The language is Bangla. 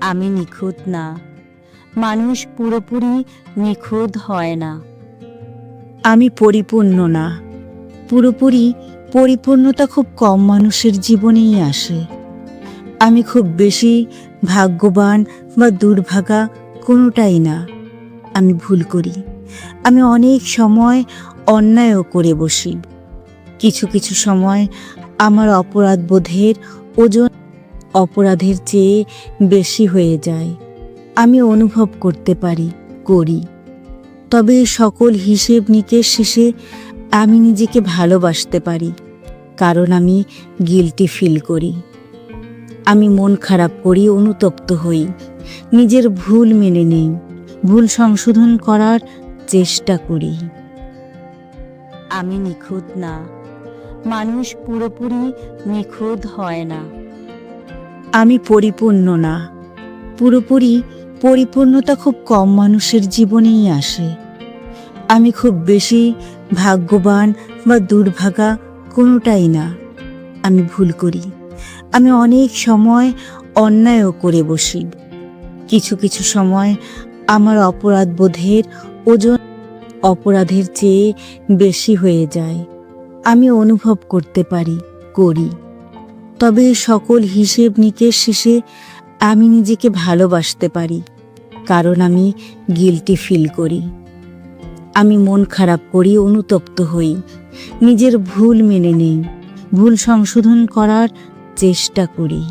আমি নিখুঁত না। মানুষ পুরোপুরি নিখুঁত হয় না। আমি পরিপূর্ণ না। পুরোপুরি পরিপূর্ণতা খুব কম মানুষের জীবনেই আসে। আমি খুব বেশি ভাগ্যবান বা দুর্ভাগা কোনোটাই না। আমি ভুল করি। আমি অনেক সময় অন্যায়ও করে বসি। কিছু কিছু সময় আমার অপরাধ বোধের ওজন অপরাধের চেয়ে বেশি হয়ে যায়। আমি অনুভব করতে পারি, করি। তবে সকল হিসেব নিকেশ শেষে আমি নিজেকে ভালোবাসতে পারি, কারণ আমি গিলটি ফিল করি। আমি মন খারাপ করি, অনুতপ্ত হই। নিজের ভুল মেনে নেই, ভুল সংশোধন করার চেষ্টা করি। আমি নিখুঁত না। মানুষ পুরোপুরি নিখুঁত হয় না। আমি পরিপূর্ণ না। পুরোপুরি পরিপূর্ণতা খুব কম মানুষের জীবনেই আসে। আমি খুব বেশি ভাগ্যবান বা দুর্ভাগা কোনোটাই না। আমি ভুল করি। আমি অনেক সময় অন্যায়ও করে বসি। কিছু কিছু সময় আমার অপরাধ বোধের ওজন অপরাধের চেয়ে বেশি হয়ে যায়। আমি অনুভব করতে পারি, করি। তবে সকল হিসেব নিকেশ শেষে আমি নিজেকে ভালোবাসতে পারি, কারণ আমি গিলটি ফিল করি। আমি মন খারাপ করি, অনুতপ্ত হই। নিজের ভুল মেনে নেই। ভুল সংশোধন করার চেষ্টা করি।